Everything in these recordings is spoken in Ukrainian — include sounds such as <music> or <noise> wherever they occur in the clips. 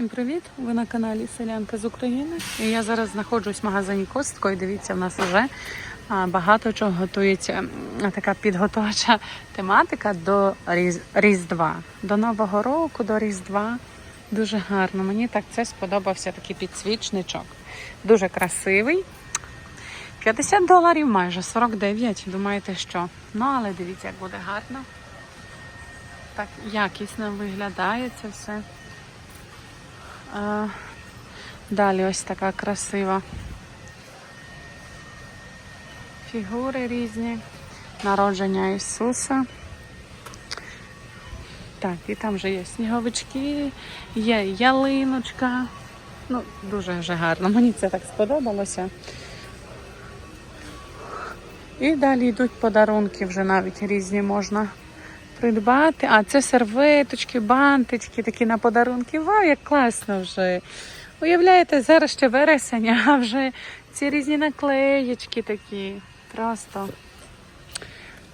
Всім привіт! Ви на каналі Селянка з України. І я зараз знаходжусь в магазині Костко. І дивіться, в нас вже багато чого готується. Така підготовча тематика до Різ- Різдва. До Нового року, до Різдва. Дуже гарно. Мені так це сподобався такий підсвічничок. Дуже красивий. 50 доларів майже 49. Думаєте, що? Ну, але дивіться, як буде гарно. Так якісно виглядає це все. А, далі ось така красива. Фігури різні. Народження Ісуса. Так, і там вже є сніговички, є ялиночка. Ну, дуже вже гарно. Мені це так сподобалося. І далі йдуть подарунки, вже навіть різні можна придбати. А це серветочки, бантички такі на подарунки. Вау, як класно вже. Уявляєте, зараз ще вересень, <laughs> а вже ці різні наклеєчки такі. Просто.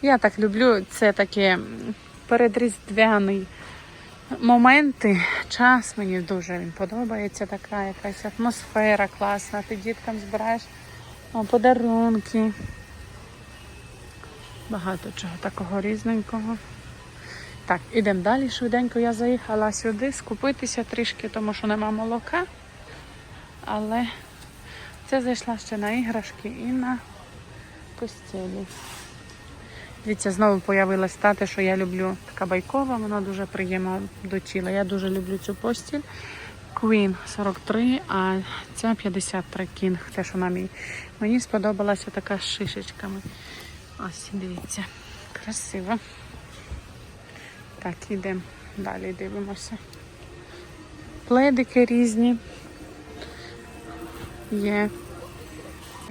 Я так люблю це таке передріздвяний моменти. Час мені дуже він подобається. Така якась атмосфера класна. Ти діткам збираєш о, подарунки. Багато чого такого різненького. Так, ідемо далі. Швиденько я заїхала сюди скупитися трішки, тому що нема молока. Але це зайшла ще на іграшки і на постілі. Дивіться, знову появилась та, те, що я люблю. Така байкова, вона дуже приємна до тіла. Я дуже люблю цю постіль. Queen 43, а ця 53 King, те, що на мій. Мені сподобалася така з шишечками. Ось, дивіться, красиво. Так, ідемо далі, дивимося. Пледики різні. Є.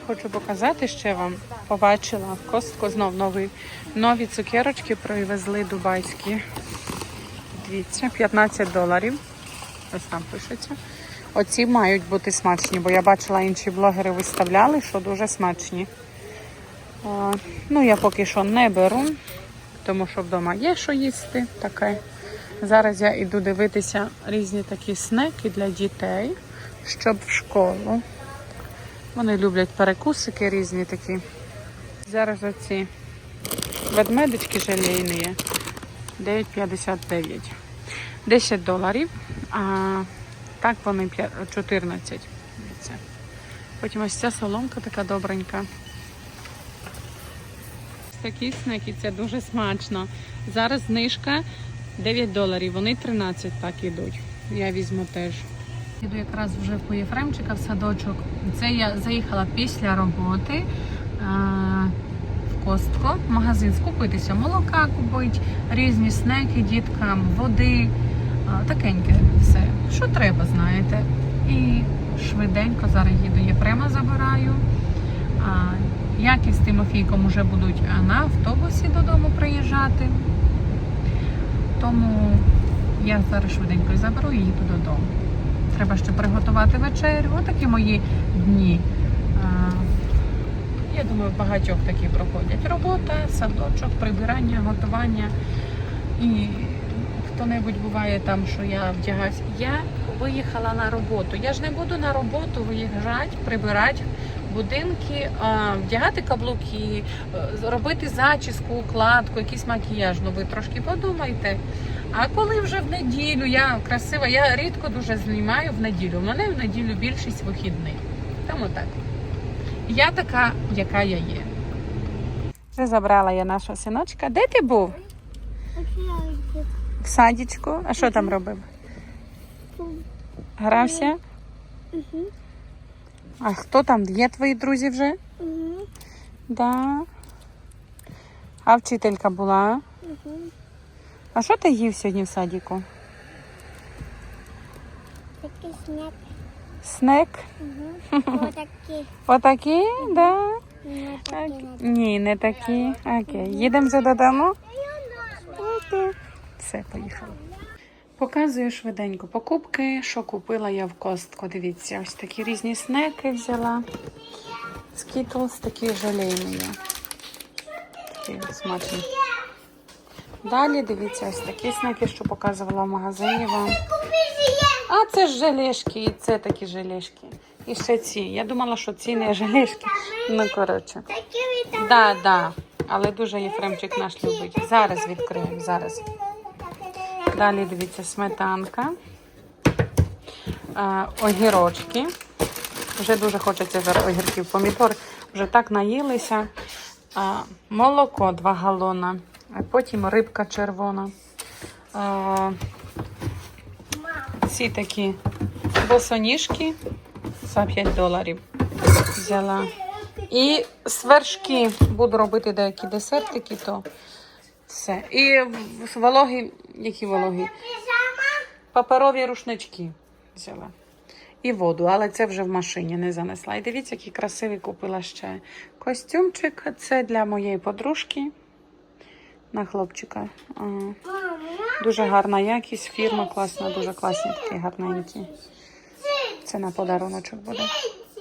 Хочу показати ще вам. Побачила в костку знов нові, нові цукерочки привезли дубайські. Дивіться, 15 доларів. Ось там пишеться. Оці мають бути смачні, бо я бачила інші блогери виставляли, що дуже смачні. Ну, я поки що не беру, тому що вдома є що їсти. Таке. Зараз я йду дивитися різні такі снеки для дітей, щоб в школу. Вони люблять перекусики різні такі. Зараз оці ведмедички желейні є. 9,59. 10 доларів. А так вони 14. Потім ось ця соломка така добренька. Ось Такі снеки, це дуже смачно. Зараз знижка 9 доларів, вони 13 так ідуть. Я візьму теж. Іду якраз вже по Єфремчика в садочок. Це я заїхала після роботи в Костко, в магазин скупитися, молока купити, різні снеки діткам, води, такеньке все. Що треба, знаєте. І швиденько зараз їду Єфрема забираю. Як і з Тимофійком вже будуть на автобусі додому приїжджати. Тому я зараз швиденько заберу і їду додому. Треба ще приготувати вечерю. Отакі мої дні. Я думаю, багатьох такі проходять. Робота, садочок, прибирання, готування. І хто-небудь буває там, що я вдягаюся. Я виїхала на роботу. Я ж не буду на роботу виїжджати, прибирати будинки, вдягати каблуки, е, робити зачіску, укладку, якийсь макіяж. Ну ви трошки подумайте. А коли вже в неділю я красива, я рідко дуже знімаю в неділю. У мене в неділю більшість вихідних. Тому так. Я така, яка я є. Вже забрала я нашого синочка. Де ти був? В садічку. А що там робив? Грався? А хто там? Є твої друзі вже? Да. А вчителька була? А що ти їв сьогодні в садіку? Такий снег. Снек? Отакий. <laughs> Отакі? Да. Не Так. Ні, не такі. Окей. Їдемо вже додому? Окей. Все, поїхали. Показую швиденько покупки, що купила я в Костко. Дивіться, ось такі різні снеки взяла. Skittles такі желейні. Такі смачні. Далі дивіться ось такі снеки, що показувала в магазині вам. А це ж желешки, і це такі желешки. І ще ці. Я думала, що ці не желешки. Ну, коротше. Да, да. Але дуже Єфремчик наш любить. Зараз відкриємо, зараз. Далі дивіться, сметанка. Огірочки. Вже дуже хочеться зараз огірків. Помідор вже так наїлися. Молоко 2 галона. Потім рибка червона. Ці такі босоніжки за 5 доларів. Взяла. І свершки буду робити деякі десертики, то все. І вологі, які вологі? Паперові рушнички взяла. І воду, але це вже в машині не занесла. І дивіться, який красивий купила ще костюмчик. Це для моєї подружки. На хлопчика. Дуже гарна якість, фірма класна, дуже класні, такі гарненькі. Це на подаруночок буде.